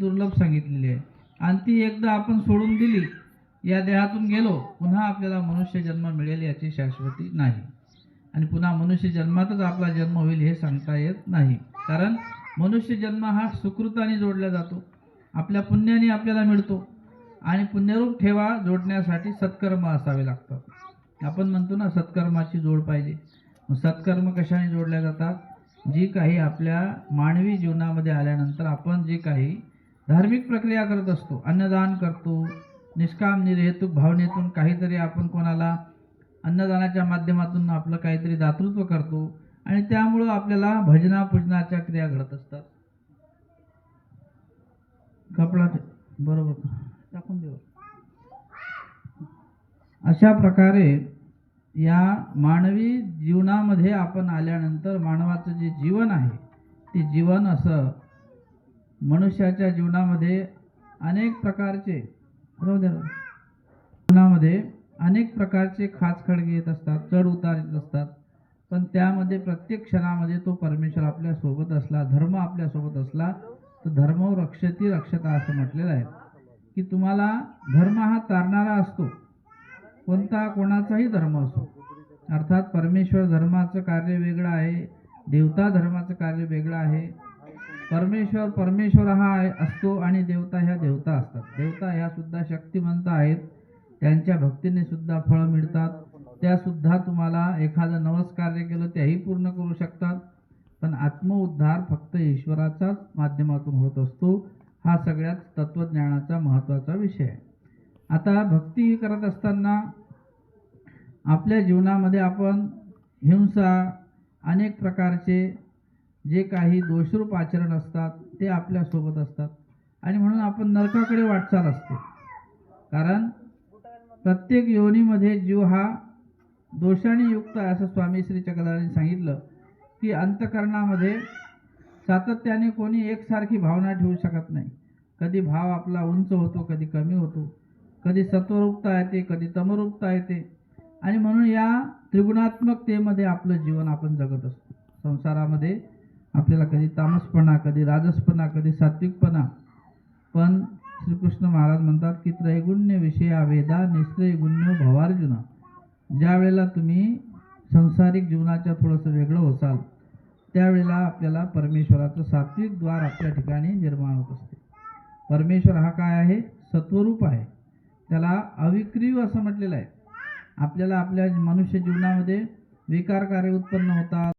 दुर्लभ सांगितलेली आहे. आणि ती एकदा आपण सोडून दिली या देहातून गेलो पुन्हा आपल्याला मनुष्य जन्म मिळेल याची शाश्वती नाही. आणि पुन्हा मनुष्य जन्मातच आपला जन्म होईल हे सांगता येत नाही. कारण मनुष्य जन्म हा सुकृताने जोडला जातो. आपल्या पुण्याने आपल्याला मिळतो. आणि पुण्यरूप ठेवा जोडण्यासाठी सत्कर्म असावे लागतात. आपण म्हणतो ना सत्कर्माची जोड पाहिजे. सत्कर्म कशाने जोडल्या जातात? जी काही आपल्या मानवी जीवनामध्ये आल्यानंतर आपण जे काही धार्मिक प्रक्रिया करत असतो अन्नदान करतो निष्काम निर्हेतुक भावनेतून काहीतरी आपण कोणाला अन्नदानाच्या माध्यमातून आपलं काहीतरी दातृत्व करतो आणि त्यामुळं आपल्याला भजना पूजनाच्या क्रिया घडत असतात. कपडा बरोबर. टाकून देऊ. अशा प्रकारे या मानवी जीवनामध्ये आपण आल्यानंतर मानवाचं जे जीवन आहे ते जीवन असं मनुष्याच्या जीवनामध्ये अनेक प्रकारचे जीवनामध्ये अनेक प्रकारचे खाचखडगे येत असतात चढ उतार येत असतात. पण त्यामध्ये प्रत्येक क्षणामध्ये तो परमेश्वर आपल्यासोबत असला धर्म आपल्यासोबत असला तर धर्म रक्षती रक्षता असं म्हटलेलं आहे. की तुम्हाला धर्म हा तारणारा असतो. कोणता कोणाचाही धर्म असो. अर्थात परमेश्वर धर्माचं कार्य वेगळं आहे देवता धर्माचं कार्य वेगळं आहे परमेश्वर परमेश्वर हा असतो आणि देवता ह्या देवता असतात. देवता ह्या सुद्धा शक्तिमंत आहेत. त्यांच्या भक्तीने सुद्धा फळं मिळतात. त्या सुद्धा तुम्हाला एखादं नवस कार्य केलं त्याही पूर्ण करू शकतात. पण आत्मउद्धार फक्त ईश्वराच्याच माध्यमातून होत असतो. हा सगळ्यात तत्वज्ञानाचा महत्त्वाचा विषय आहे. आता भक्ती करत असताना आपल्या जीवनामध्ये आपण हिंसा अनेक प्रकारचे जे काही दोषरूप आचरण असतात ते आपल्यासोबत असतात. आणि म्हणून आपण नरकाकडे वाटचाल असते. कारण प्रत्येक योनीमध्ये जीव हा दोषाने युक्त आहे असं स्वामी श्री चक्रधारांनी सांगितलं की अंतकरणामध्ये सातत्याने कोणी एकसारखी भावना ठेवू शकत नाही. कधी भाव आपला उंच होतो कधी कमी होतो. कधी सत्वरूपता येते कधी तमरूपता येते. आणि म्हणून या त्रिगुणात्मकतेमध्ये आपलं जीवन आपण जगत असतो. संसारामध्ये आपल्याला कधी तामसपणा कधी राजसपणा कधी सात्विकपणा. पण श्रीकृष्ण महाराज म्हणतात की त्रैगुण्य विषया वेदा निस्त्रैगुण्य भवार्जुना. ज्या वेळेला तुम्ही संसारिक जीवनाच्या थोडंसं वेगळं होसाल त्यावेळेला आपल्याला परमेश्वराचं सात्विक द्वार आपल्या ठिकाणी निर्माण होत असते. परमेश्वर हा काय आहे? सत्वरूप आहे. त्याला अविक्रीव असं म्हटलेलं आहे. आपल्याला आपल्या मनुष्य जीवनामध्ये विकार कार्य उत्पन्न होतात.